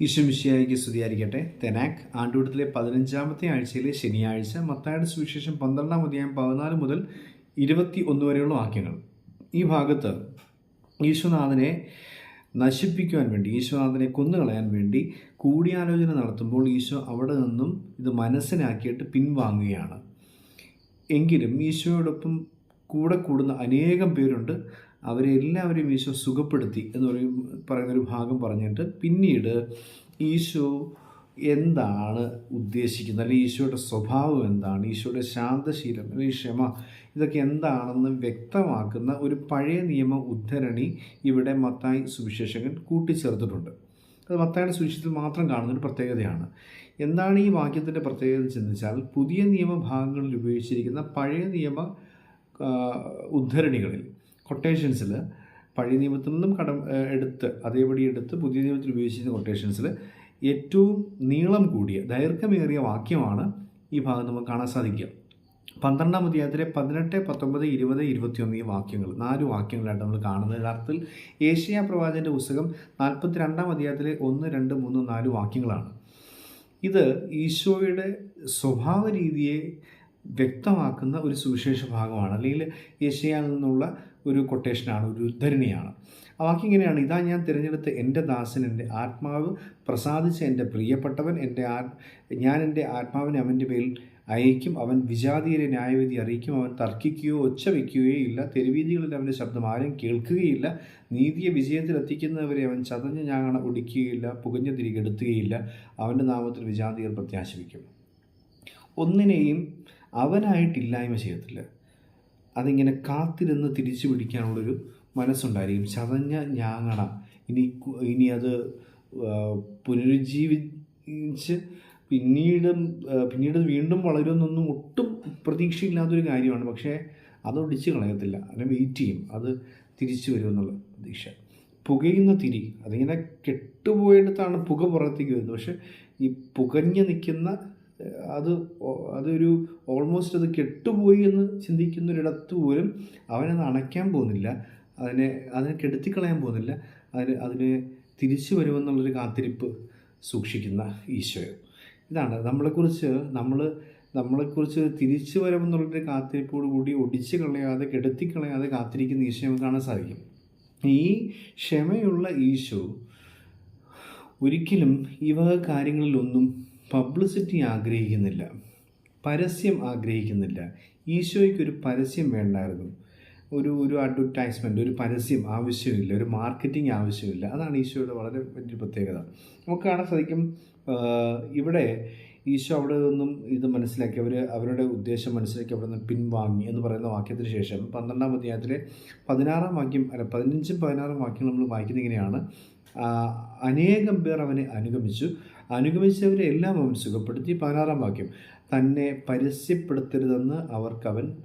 ഈശ്വമിശിയായിക്ക് സ്തുതിയായിരിക്കട്ടെ. തെനാക് ആണ്ടുകൂട്ടത്തിലെ പതിനഞ്ചാമത്തെ ആഴ്ചയിലെ ശനിയാഴ്ച മത്തായുടെ സുവിശേഷം പന്ത്രണ്ടാം അധ്യായം പതിനാല് മുതൽ ഇരുപത്തി ഒന്ന് വരെയുള്ള വാക്യങ്ങൾ. ഈ ഭാഗത്ത് ഈശ്വനാഥനെ നശിപ്പിക്കുവാൻ വേണ്ടി ഈശ്വനാഥനെ കൊന്നുകളയാൻ വേണ്ടി കൂടിയാലോചന നടത്തുമ്പോൾ ഈശോ അവിടെ നിന്നും ഇത് മനസ്സിലാക്കിയിട്ട് പിൻവാങ്ങുകയാണ്. എങ്കിലും ഈശോയോടൊപ്പം കൂടെ കൂടുന്ന അനേകം പേരുണ്ട്. അവരെ എല്ലാവരെയും ഈശോ സുഖപ്പെടുത്തി എന്ന് പറയും പറയുന്നൊരു ഭാഗം പറഞ്ഞിട്ട് പിന്നീട് ഈശോ എന്താണ് ഉദ്ദേശിക്കുന്നത്? അല്ലെങ്കിൽ ഈശോയുടെ സ്വഭാവം എന്താണ്? ഈശോയുടെ ശാന്തശീലം അല്ലെങ്കിൽ ക്ഷമ ഇതൊക്കെ എന്താണെന്ന് വ്യക്തമാക്കുന്ന ഒരു പഴയ നിയമ ഉദ്ധരണി ഇവിടെ മത്തായി സുവിശേഷകൻ കൂട്ടിച്ചേർത്തിട്ടുണ്ട്. അത് മത്തായുടെ സുവിശേഷത്തിൽ മാത്രം കാണുന്നൊരു പ്രത്യേകതയാണ്. എന്താണ് ഈ വാക്യത്തിന്റെ പ്രത്യേകത എന്ന് ചിന്തിച്ചാൽ പുതിയ നിയമ ഭാഗങ്ങളിൽ ഉപയോഗിച്ചിരിക്കുന്ന പഴയ നിയമ ഉദ്ധരണികളിൽ കൊട്ടേഷൻസിൽ പഴയ നിയമത്തിൽ നിന്നും കടം എടുത്ത് അതേപടി എടുത്ത് പുതിയ നിയമത്തിൽ ഉപയോഗിച്ചിരുന്ന കൊട്ടേഷൻസിൽ ഏറ്റവും നീളം കൂടിയ ദൈർഘ്യമേറിയ വാക്യമാണ് ഈ ഭാഗം നമുക്ക് കാണാൻ സാധിക്കുക. പന്ത്രണ്ടാം അധ്യായത്തിലെ പതിനെട്ട് പത്തൊമ്പത് ഇരുപത് ഇരുപത്തിയൊന്ന് ഈ വാക്യങ്ങൾ നാല് വാക്യങ്ങളായിട്ട് നമ്മൾ കാണുന്നത്. യഥാർത്ഥത്തിൽ ഏഷ്യ പ്രവാചന്റെ പുസ്തകം നാൽപ്പത്തി രണ്ടാം അധ്യായത്തിലെ ഒന്ന് രണ്ട് മൂന്ന് നാല് വാക്യങ്ങളാണ്. ഇത് ഈശോയുടെ സ്വഭാവ രീതിയെ വ്യക്തമാക്കുന്ന ഒരു സുവിശേഷ ഭാഗമാണ്. അല്ലെങ്കിൽ ഏഷ്യയിൽ നിന്നുള്ള ഒരു കൊട്ടേഷനാണ് ഒരു ഉദ്ധരണിയാണ് ഇങ്ങനെയാണ്. ഇതാ ഞാൻ തിരഞ്ഞെടുത്ത എന്റെ ദാസൻ എന്റെ ആത്മാവ് പ്രസാദിച്ച എന്റെ പ്രിയപ്പെട്ടവൻ എന്റെ ആ ഞാൻ എന്റെ ആത്മാവിനെ അവന്റെ മേൽ അയക്കും അവൻ വിജാതീയരെ ന്യായവിധി അറിയിക്കും. അവൻ തർക്കിക്കുകയോ ഒച്ച വയ്ക്കുകയോ ഇല്ല. തെരുവീതികളിൽ അവന്റെ ശബ്ദം ആരും കേൾക്കുകയില്ല. നീതിയെ വിജയത്തിലെത്തിക്കുന്നവരെ അവൻ ചതഞ്ഞ് ഞാങ്ങണ ഒടിക്കുകയില്ല. പുകഞ്ഞ തിരികെടുത്തുകയില്ല അവന്റെ നാമത്തിൽ വിജാതീയർ പ്രത്യാശിപ്പിക്കും. ഒന്നിനെയും അവനായിട്ടില്ലായ്മ ചെയ്യത്തില്ല. അതിങ്ങനെ കാത്തിരുന്ന് തിരിച്ചു പിടിക്കാനുള്ളൊരു മനസ്സുണ്ടായിരിക്കും. ചതഞ്ഞ ഞാങ്ങണ ഇനി ഇനി അത് പുനരുജ്ജീവിച്ച് പിന്നീട് പിന്നീട് വീണ്ടും വളരുമെന്നൊന്നും ഒട്ടും പ്രതീക്ഷയില്ലാത്തൊരു കാര്യമാണ്. പക്ഷേ അത് ഒടിച്ച് കളയത്തില്ല. അതിനെ വെയിറ്റ് ചെയ്യും. അത് തിരിച്ചു വരുമെന്നുള്ള പ്രതീക്ഷ. പുകയുന്ന തിരി. അതിങ്ങനെ കെട്ടുപോയിടത്താണ് പുക പുറത്തേക്ക് വരുന്നത്. പക്ഷേ ഈ പുകഞ്ഞ് നിൽക്കുന്ന അത് അതൊരു ഓൾമോസ്റ്റ് അത് കെട്ടുപോയി എന്ന് ചിന്തിക്കുന്നൊരിടത്ത് പോലും അവനത് അണയ്ക്കാൻ പോകുന്നില്ല. അതിനെ അതിനെ കെടുത്തിക്കളയാൻ പോകുന്നില്ല. അതിന് അതിന് തിരിച്ചു വരുമെന്നുള്ളൊരു കാത്തിരിപ്പ് സൂക്ഷിക്കുന്ന ഈശോയോ. ഇതാണ് നമ്മളെക്കുറിച്ച് നമ്മൾ നമ്മളെക്കുറിച്ച് തിരിച്ചു വരുമെന്നുള്ളൊരു കാത്തിരിപ്പോട് കൂടി ഒടിച്ചു കളയാതെ കെടുത്തിക്കളയാതെ കാത്തിരിക്കുന്ന ഈശോ കാണാൻ സാധിക്കും. ഈ ക്ഷമയുള്ള ഈശോ ഒരിക്കലും ഈ വക കാര്യങ്ങളിലൊന്നും പബ്ലിസിറ്റി ആഗ്രഹിക്കുന്നില്ല. പരസ്യം ആഗ്രഹിക്കുന്നില്ല. ഈശോയ്ക്ക് ഒരു പരസ്യം വേണ്ടായിരുന്നു. ഒരു ഒരു അഡ്വർടൈസ്മെന്റ് ഒരു പരസ്യം ആവശ്യമില്ല ഒരു മാർക്കറ്റിംഗ് ആവശ്യമില്ല. അതാണ് ഈശോയുടെ വളരെ വലിയൊരു പ്രത്യേകത. നമുക്ക് കാണാൻ സാധിക്കും ഇവിടെ ഈശോ അവിടെ നിന്നും ഇത് മനസ്സിലാക്കി അവർ അവരുടെ ഉദ്ദേശം മനസ്സിലാക്കി അവിടെ നിന്ന് പിൻവാങ്ങി എന്ന് പറയുന്ന വാക്യത്തിന് ശേഷം പന്ത്രണ്ടാം അധ്യായത്തിലെ പതിനാറാം വാക്യം അല്ല പതിനഞ്ചും പതിനാറും വാക്യം നമ്മൾ വായിക്കുന്നത് ഇങ്ങനെയാണ്. അനേകം പേർ അവനെ അനുഗമിച്ചു. അനുഗമിച്ചവരെ എല്ലാം അവൻ സുഖപ്പെടുത്തി. പതിനാറാം വാക്യം. തന്നെ പരസ്യപ്പെടുത്തരുതെന്ന് അവർക്കവൻ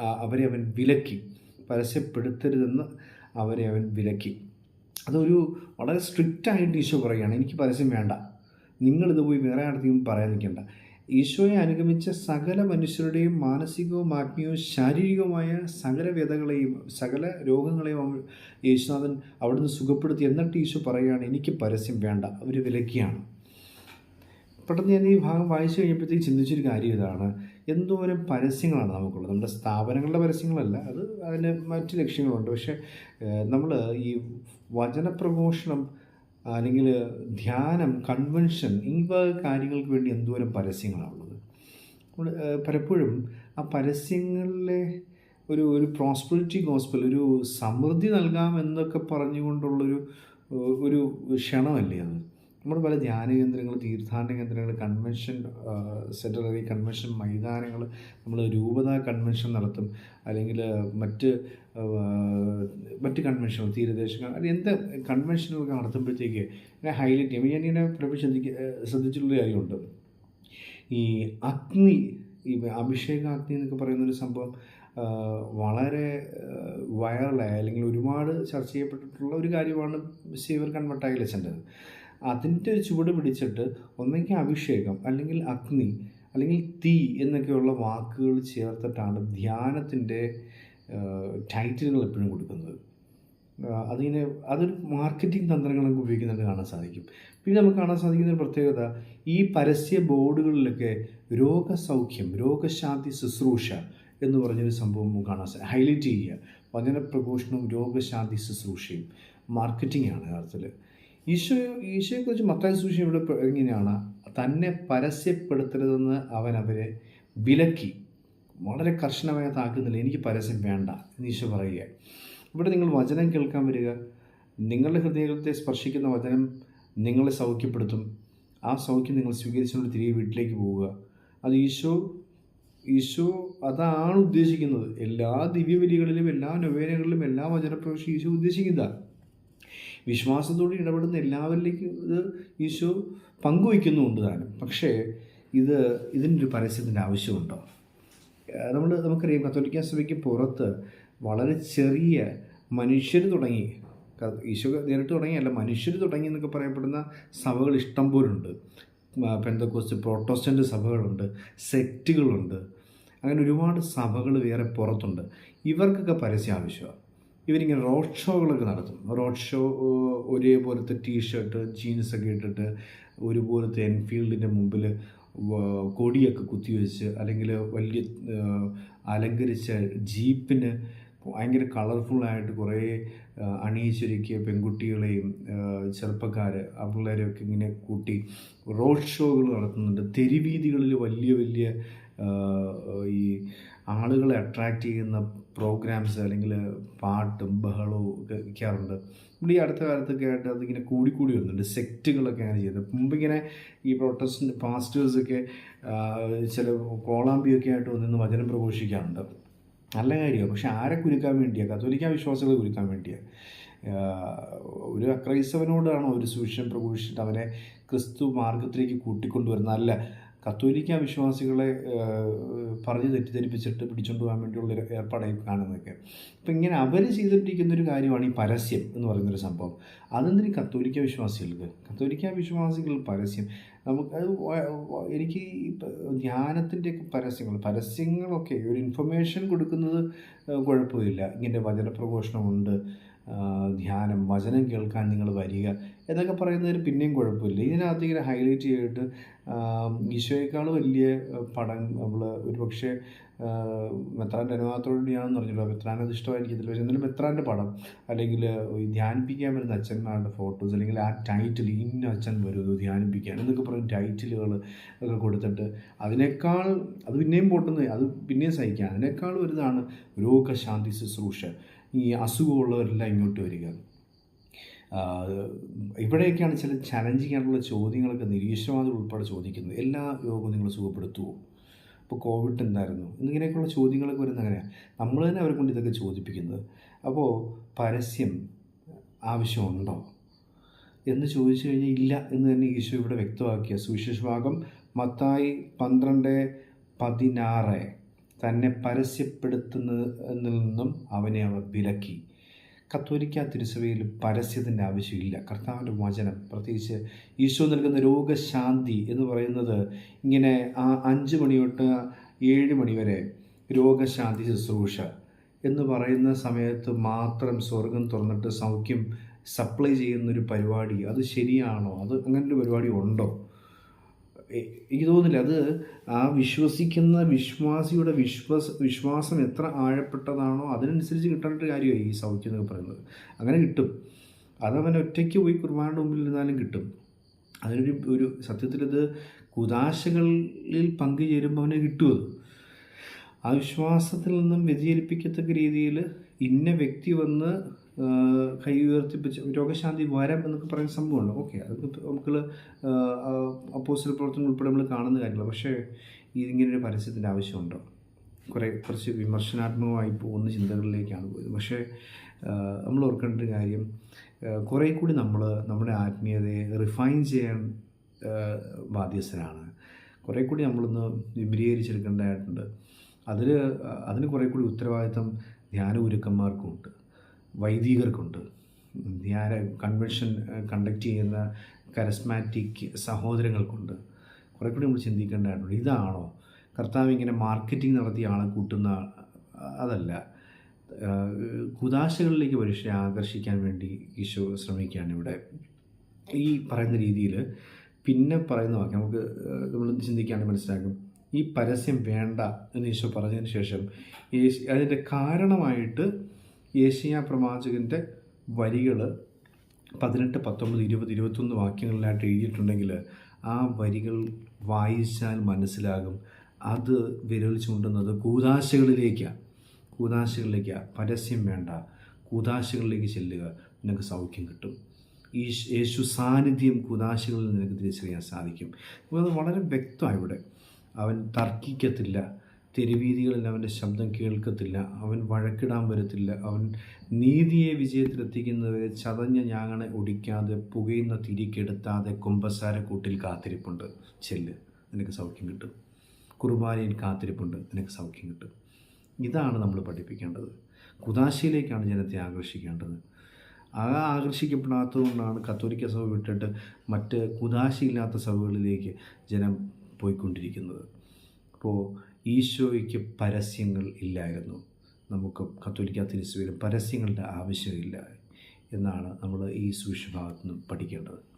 അവരെ അവൻ വിലക്കി. പരസ്യപ്പെടുത്തരുതെന്ന് അവരെ അവൻ വിലക്കി. അതൊരു വളരെ സ്ട്രിക്റ്റ് ആയിട്ട് ഈശോ പറയുകയാണ്. എനിക്ക് പരസ്യം വേണ്ട. നിങ്ങളിത് പോയി വേറെ ആർക്കും പറയാൻ നിൽക്കേണ്ട. ഈശോയെ അനുഗമിച്ച സകല മനുഷ്യരുടെയും മാനസികവും ആത്മീയവും ശാരീരികവുമായ സകല വ്യതകളെയും സകല രോഗങ്ങളെയും യേശുനാഥൻ അവിടുന്ന് സുഖപ്പെടുത്തി. എന്നിട്ട് ഈശോ പറയുകയാണ് എനിക്ക് പരസ്യം വേണ്ട. അവർ വിലക്കിയാണ്. പെട്ടെന്ന് ഞാൻ ഈ ഭാഗം വായിച്ചു കഴിഞ്ഞപ്പോഴത്തേക്ക് ചിന്തിച്ചൊരു കാര്യം ഇതാണ്. എന്തോരം പരസ്യങ്ങളാണ് നമുക്കുള്ളത്. നമ്മുടെ സ്ഥാപനങ്ങളുടെ പരസ്യങ്ങളല്ല അത് അതിന് മറ്റ് ലക്ഷ്യങ്ങളുണ്ട്. പക്ഷേ നമ്മൾ ഈ വചന പ്രഘോഷണം അല്ലെങ്കിൽ ധ്യാനം കൺവെൻഷൻ ഈ വക കാര്യങ്ങൾക്ക് വേണ്ടി എന്തോരം പരസ്യങ്ങളാണുള്ളത് പലപ്പോഴും ആ പരസ്യങ്ങളിലെ ഒരു ഒരു പ്രോസ്പെറിറ്റി ഗോസ്പൽ ഒരു സമൃദ്ധി നൽകാം എന്നൊക്കെ പറഞ്ഞുകൊണ്ടുള്ളൊരു ഒരു ക്ഷണമല്ലേ അത്? നമ്മുടെ പല ധ്യാന കേന്ദ്രങ്ങൾ തീർത്ഥാടന കേന്ദ്രങ്ങൾ കൺവെൻഷൻ സെന്റർ അല്ലെങ്കിൽ കൺവെൻഷൻ മൈതാനങ്ങൾ നമ്മൾ രൂപതാ കൺവെൻഷൻ നടത്തും. അല്ലെങ്കിൽ മറ്റ് മറ്റ് കൺവെൻഷനുകൾ തീരദേശങ്ങൾ അല്ലെങ്കിൽ എന്ത് കൺവെൻഷനുകളൊക്കെ നടത്തുമ്പോഴത്തേക്ക് ഇങ്ങനെ ഹൈലൈറ്റ് ചെയ്യും. ഞാനിങ്ങനെ പ്രഭു ശ്രദ്ധിക്ക ശ്രദ്ധിച്ചിട്ടുള്ള കാര്യമുണ്ട്. ഈ അഗ്നി ഈ അഭിഷേകാഗ്നി എന്നൊക്കെ പറയുന്നൊരു സംഭവം വളരെ വൈറലായ അല്ലെങ്കിൽ ഒരുപാട് ചർച്ച ചെയ്യപ്പെട്ടിട്ടുള്ള ഒരു കാര്യമാണ് സേവർ കൺവെർട്ടായിലച്ചന്റെത് അതിന്റെ ഒരു ചുവട് പിടിച്ചിട്ട് ഒന്നെങ്കിൽ അഭിഷേകം അല്ലെങ്കിൽ അഗ്നി അല്ലെങ്കിൽ തീ എന്നൊക്കെയുള്ള വാക്കുകൾ ചേർത്തിട്ടാണ് ധ്യാനത്തിന്റെ ടൈറ്റിലുകൾ എപ്പോഴും കൊടുക്കുന്നത്. അതിങ്ങനെ അതൊരു മാർക്കറ്റിംഗ് തന്ത്രങ്ങളൊക്കെ ഉപയോഗിക്കുന്നുണ്ട് കാണാൻ സാധിക്കും. പിന്നെ നമുക്ക് കാണാൻ സാധിക്കുന്ന ഒരു പ്രത്യേകത ഈ പരസ്യ ബോർഡുകളിലൊക്കെ രോഗസൗഖ്യം രോഗശാന്തി ശുശ്രൂഷ എന്ന് പറഞ്ഞൊരു സംഭവം കാണാൻ സാധിക്കും ഹൈലൈറ്റ് ചെയ്യുക. വചന പ്രഘോഷണവും രോഗശാന്തി ശുശ്രൂഷയും മാർക്കറ്റിംഗ് ആണ് യഥാർത്ഥത്തിൽ ഈശോ ഈശോയെക്കുറിച്ച് മത്തായ സൂക്ഷിച്ച് ഇവിടെ എങ്ങനെയാണ് തന്നെ പരസ്യപ്പെടുത്തരുതെന്ന് അവൻ അവരെ വിലക്കി. വളരെ കർശനമായ താക്കുന്നില്ല എനിക്ക് പരസ്യം വേണ്ട എന്ന് ഈശോ പറയുക. ഇവിടെ നിങ്ങൾ വചനം കേൾക്കാൻ വരിക. നിങ്ങളുടെ ഹൃദയത്തെ സ്പർശിക്കുന്ന വചനം നിങ്ങളെ സൗഖ്യപ്പെടുത്തും. ആ സൗഖ്യം നിങ്ങൾ സ്വീകരിച്ചുകൊണ്ട് തിരികെ വീട്ടിലേക്ക് പോവുക. അത് ഈശോ ഈശോ അതാണ് ഉദ്ദേശിക്കുന്നത്. എല്ലാ ദിവ്യബലികളിലും എല്ലാ നൊവേനകളിലും എല്ലാ വചനപ്രവേശം ഈശോ ഉദ്ദേശിക്കുന്നതാണ്. വിശ്വാസത്തോടെ ഇടപെടുന്ന എല്ലാവരിലേക്കും ഇത് ഈശോ പങ്കുവയ്ക്കുന്നുമുണ്ട് താനും. പക്ഷേ ഇത് ഇതിനൊരു പരസ്യത്തിന്റെ ആവശ്യമുണ്ടോ? നമ്മൾ നമുക്കറിയാം കത്തോലിക്ക സഭയ്ക്ക് പുറത്ത് വളരെ ചെറിയ മനുഷ്യർ തുടങ്ങി ഈശോ നേരിട്ട് തുടങ്ങിയല്ല മനുഷ്യർ തുടങ്ങി എന്നൊക്കെ പറയപ്പെടുന്ന സഭകൾ ഇഷ്ടം പോലുണ്ട്. പെന്തക്കോസ്റ്റ് പ്രോട്ടോസ്റ്റന്റ് സഭകളുണ്ട് സെക്റ്റുകളുണ്ട്. അങ്ങനെ ഒരുപാട് സഭകൾ വേറെ പുറത്തുണ്ട്. ഇവർക്കൊക്കെ പരസ്യം ആവശ്യമാണ്. ഇവരിങ്ങനെ റോഡ് ഷോകളൊക്കെ നടത്തും. റോഡ് ഷോ ഒരേപോലത്തെ ടീഷർട്ട് ജീൻസൊക്കെ ഇട്ടിട്ട് ഒരുപോലത്തെ എൻഫീൽഡിന്റെ മുമ്പിൽ കൊടിയൊക്കെ കുത്തിവെച്ച് അല്ലെങ്കിൽ വലിയ അലങ്കരിച്ച ജീപ്പിന് ഭയങ്കര കളർഫുള്ളായിട്ട് കുറേ അണിയിച്ചൊരുക്കിയ പെൺകുട്ടികളെയും ചെറുപ്പക്കാർ പിള്ളേരെയൊക്കെ ഇങ്ങനെ കൂട്ടി റോഡ് ഷോകൾ നടത്തുന്നുണ്ട്. തെരുവീതികളിൽ വലിയ വലിയ ഈ ആളുകളെ അട്രാക്റ്റ് ചെയ്യുന്ന പ്രോഗ്രാംസ് അല്ലെങ്കിൽ പാട്ടും ബഹളവും ഒക്കെ വയ്ക്കാറുണ്ട് നമ്മുടെ ഈ അടുത്ത കാലത്തൊക്കെ ആയിട്ട് അതിങ്ങനെ കൂടിക്കൂടി വരുന്നുണ്ട്. സെക്റ്റുകളൊക്കെ അങ്ങനെ ചെയ്യുന്നത് മുമ്പ് ഇങ്ങനെ ഈ പ്രൊട്ടസ്റ്റ് പാസ്റ്റേഴ്സൊക്കെ ചില കോളാമ്പിയൊക്കെ ആയിട്ട് വന്നിന്ന് വചനം പ്രഘോഷിക്കാറുണ്ട്. നല്ല കാര്യമാണ്. പക്ഷെ ആരെ കുരുക്കാൻ വേണ്ടിയാണ് കത്തോലിക്ക വിശ്വാസികളെ കുരുക്കാൻ വേണ്ടിയാണ് ഒരു അക്രൈസ്തവനോടാണോ ഒരു സുവിശേഷം പ്രഘോഷിച്ചിട്ട് അവനെ ക്രിസ്തു മാർഗത്തിലേക്ക് കൂട്ടിക്കൊണ്ടുവരുന്നത്. അല്ല കത്തോലിക്ക വിശ്വാസികളെ പറഞ്ഞ് തെറ്റിദ്ധരിപ്പിച്ചിട്ട് പിടിച്ചുകൊണ്ട് പോകാൻ വേണ്ടിയുള്ള ഏർപ്പാടായി കാണുന്നതൊക്കെ. അപ്പം ഇങ്ങനെ അവർ ചെയ്തിട്ടിരിക്കുന്ന ഒരു കാര്യമാണ് ഈ പരസ്യം എന്ന് പറയുന്നൊരു സംഭവം. അതെന്തിന് കത്തോലിക്ക വിശ്വാസികൾക്ക്? കത്തോലിക്ക വിശ്വാസികൾ പരസ്യം. നമുക്ക് എനിക്ക് ധ്യാനത്തിന്റെയൊക്കെ പരസ്യങ്ങൾ പരസ്യങ്ങളൊക്കെ ഒരു ഇൻഫർമേഷൻ കൊടുക്കുന്നത് കുഴപ്പമില്ല. ഇങ്ങനെ വചനപ്രഘോഷണമുണ്ട്. ധ്യാനം വചനം കേൾക്കാൻ നിങ്ങൾ വരിക എന്നൊക്കെ പറയുന്നതിന് പിന്നെയും കുഴപ്പമില്ല. ഇതിനകത്ത് ഇങ്ങനെ ഹൈലൈറ്റ് ചെയ്തിട്ട് ഈശോയേക്കാൾ വലിയ പടം നമ്മൾ ഒരു പക്ഷേ മെത്രാന്റെ അനുവാദത്തോടെയാണെന്ന് പറഞ്ഞല്ലോ മെത്രാൻ അത് ഇഷ്ടമായിരിക്കത്തില്ല. പക്ഷേ എന്നാലും മെത്രാന്റെ പടം അല്ലെങ്കിൽ ധ്യാനിപ്പിക്കാൻ വരുന്ന അച്ഛന്മാരുടെ ഫോട്ടോസ് അല്ലെങ്കിൽ ആ ടൈറ്റിൽ ഇന്ന അച്ഛൻ വരുന്നു ധ്യാനിപ്പിക്കാൻ എന്നൊക്കെ പറയും ടൈറ്റിലുകൾ ഒക്കെ കൊടുത്തിട്ട് അതിനേക്കാൾ അത് പിന്നെയും പൊട്ടുന്നത് അത് പിന്നെയും സഹിക്കാം അതിനേക്കാൾ വലുതാണ് രോഗശാന്തി ശുശ്രൂഷ. ഈ അസുഖമുള്ളവരെല്ലാം ഇങ്ങോട്ട് വരിക. ഇവിടെയൊക്കെയാണ് ചില ചലഞ്ചിങ് ആയിട്ടുള്ള ചോദ്യങ്ങളൊക്കെ നിരീക്ഷണവാദം ഉൾപ്പെടെ ചോദിക്കുന്നത്. എല്ലാ രോഗവും നിങ്ങൾ സുഖപ്പെടുത്തുമോ ഇപ്പോൾ കോവിഡ് എന്തായിരുന്നു എന്നിങ്ങനെയൊക്കെയുള്ള ചോദ്യങ്ങളൊക്കെ വരുന്ന അങ്ങനെയാണ് നമ്മൾ തന്നെ അവരെ കൊണ്ട് ഇതൊക്കെ ചോദിപ്പിക്കുന്നത്. അപ്പോൾ പരസ്യം ആവശ്യമുണ്ടോ? എന്ന് ചോദിച്ചു കഴിഞ്ഞാൽ ഇല്ല എന്ന് തന്നെ ഈശോ ഇവിടെ വ്യക്തമാക്കിയ സുവിശേഷ ഭാഗം മത്തായി പന്ത്രണ്ട് പതിനാറ്. തന്നെ പരസ്യപ്പെടുത്തുന്നതിൽ നിന്നും അവനെ അവർ വിലക്കി. കത്തോലിക്ക തിരുസഭയിൽ പരസ്യത്തിന്റെ ആവശ്യമില്ല. കർത്താവിന്റെ വചനം പ്രത്യേകിച്ച് ഈശോ നൽകുന്ന രോഗശാന്തി എന്ന് പറയുന്നത് ഇങ്ങനെ ആ അഞ്ച് മണി തൊട്ട് ഏഴ് മണി വരെ രോഗശാന്തി ശുശ്രൂഷ എന്ന് പറയുന്ന സമയത്ത് മാത്രം സ്വർഗം തുറന്നിട്ട് സൗഖ്യം സപ്ലൈ ചെയ്യുന്നൊരു പരിപാടി. അത് ശരിയാണോ? അത് അങ്ങനൊരു പരിപാടി ഉണ്ടോ? എനിക്ക് തോന്നുന്നില്ല. അത് ആ വിശ്വസിക്കുന്ന വിശ്വാസിയുടെ വിശ്വാസ വിശ്വാസം എത്ര ആഴപ്പെട്ടതാണോ അതിനനുസരിച്ച് കിട്ടേണ്ട കാര്യമായി ഈ സൗഖ്യം എന്നൊക്കെ പറയുന്നത്. അങ്ങനെ കിട്ടും. അതവൻ ഒറ്റയ്ക്ക് പോയി കുർബാനയുടെ മുമ്പിൽ ഇരുന്നാലും കിട്ടും. അതിനൊരു ഒരു സത്യത്തിലത് കുതാശകളിൽ പങ്കുചേരുമ്പോൾ അവന് കിട്ടും അത്. ആ വിശ്വാസത്തിൽ നിന്നും വ്യതിചലിപ്പിക്കത്തക്ക രീതിയിൽ ഇന്ന വ്യക്തി വന്ന് കൈ ഉയർത്തിപ്പിച്ച് രോഗശാന്തി വരം എന്നൊക്കെ പറയുന്ന സംഭവമുണ്ട്? ഓക്കെ അതൊക്കെ നമുക്ക് അപ്പോസിൽ പ്രവർത്തനം ഉൾപ്പെടെ നമ്മൾ കാണുന്ന കാര്യങ്ങളാണ് പക്ഷേ ഇതിങ്ങനൊരു പരസ്യത്തിന്റെ ആവശ്യമുണ്ടോ? കുറേ കുറച്ച് വിമർശനാത്മകമായി പോകുന്ന ചിന്തകളിലേക്കാണ് പോയത്. പക്ഷേ നമ്മൾ ഓർക്കേണ്ട ഒരു കാര്യം കുറേ കൂടി നമ്മൾ നമ്മുടെ ആത്മീയതയെ റിഫൈൻ ചെയ്യാൻ ബാധ്യസ്ഥരാണ്. കുറേ കൂടി നമ്മളൊന്ന് വിപുലീകരിച്ചെടുക്കേണ്ടതായിട്ടുണ്ട്. അതിൽ അതിന് കുറേ കൂടി ഉത്തരവാദിത്തം ധ്യാന ഗുരുക്കന്മാർക്കുമുണ്ട്. വൈദികർക്കുണ്ട്. ധ്യാന കൺവെൻഷൻ കണ്ടക്ട് ചെയ്യുന്ന കരസ്മാറ്റിക് സഹോദരങ്ങൾക്കുണ്ട്. കുറേ കൂടി നമ്മൾ ചിന്തിക്കേണ്ടതായിട്ടുണ്ട് ഇതാണോ? കർത്താവ് ഇങ്ങനെ മാർക്കറ്റിംഗ് നടത്തിയ ആളെ കൂട്ടുന്ന അതല്ല. കുതാശകളിലേക്ക് മനുഷ്യരെ ആകർഷിക്കാൻ വേണ്ടി ഈശോ ശ്രമിക്കുകയാണ് ഇവിടെ. ഈ പറയുന്ന രീതിയിൽ പിന്നെ പറയുന്ന വാക്യം നമുക്ക് നമ്മൾ ചിന്തിക്കുകയാണെങ്കിൽ മനസ്സിലാക്കും. ഈ പരസ്യം വേണ്ട എന്ന് ഈശോ പറഞ്ഞതിന് ശേഷം അതിന്റെ കാരണമായിട്ട് യേശയ്യ പ്രവാചകന്റെ വരികൾ പതിനെട്ട് പത്തൊമ്പത് ഇരുപത് ഇരുപത്തൊന്ന് വാക്യങ്ങളിലായിട്ട് എഴുതിയിട്ടുണ്ടെങ്കിൽ ആ വരികൾ വായിച്ചാൽ മനസ്സിലാകും. അത് വിരൽ ചൂണ്ടുന്നത് കൂതാശകളിലേക്കാണ് കൂതാശകളിലേക്കാണ് പരസ്യം വേണ്ട. കൂതാശകളിലേക്ക് ചെല്ലുക. നിനക്ക് സൗഖ്യം കിട്ടും. ഈ യേശു സാന്നിധ്യം കൂതാശകളിൽ നിനക്ക് തിരിച്ചറിയാൻ സാധിക്കും. അപ്പോൾ അത് വളരെ വ്യക്തമാണ് ഇവിടെ. അവൻ തർക്കിക്കത്തില്ല. തെരുവീതികളിൽ അവന്റെ ശബ്ദം കേൾക്കത്തില്ല അവൻ വഴക്കിടാൻ വരത്തില്ല അവൻ നീതിയെ വിജയത്തിലെത്തിക്കുന്നവരെ ചതഞ്ഞ ഞാങ്ങണെ ഒടിക്കാതെ പുകയുന്ന തിരിക്കെടുത്താതെ കുമ്പസാര കൂട്ടിൽ കാത്തിരിപ്പുണ്ട്. ചെല്ല് നിനക്ക് സൗഖ്യം കിട്ടും. കുർബാനയിൽ കാത്തിരിപ്പുണ്ട് നിനക്ക് സൗഖ്യം കിട്ടും. ഇതാണ് നമ്മൾ പഠിപ്പിക്കേണ്ടത്. കുതാശയിലേക്കാണ് ജനത്തെ ആകർഷിക്കേണ്ടത്. ആ ആകർഷിക്കപ്പെടാത്തതുകൊണ്ടാണ് കത്തോലിക്ക സഭ വിട്ടിട്ട് മറ്റ് കുതാശയില്ലാത്ത സഭകളിലേക്ക് ജനം പോയിക്കൊണ്ടിരിക്കുന്നത്. അപ്പോൾ ഈശോയ്ക്ക് പരസ്യങ്ങൾ ഇല്ലായിരുന്നു. നമുക്ക് കത്തോലിക്ക തിരുസുവിലും പരസ്യങ്ങളുടെ ആവശ്യമില്ല എന്നാണ് നമ്മൾ ഈ സൂക്ഷ്മഭാഗത്ത് നിന്ന് പഠിക്കേണ്ടത്.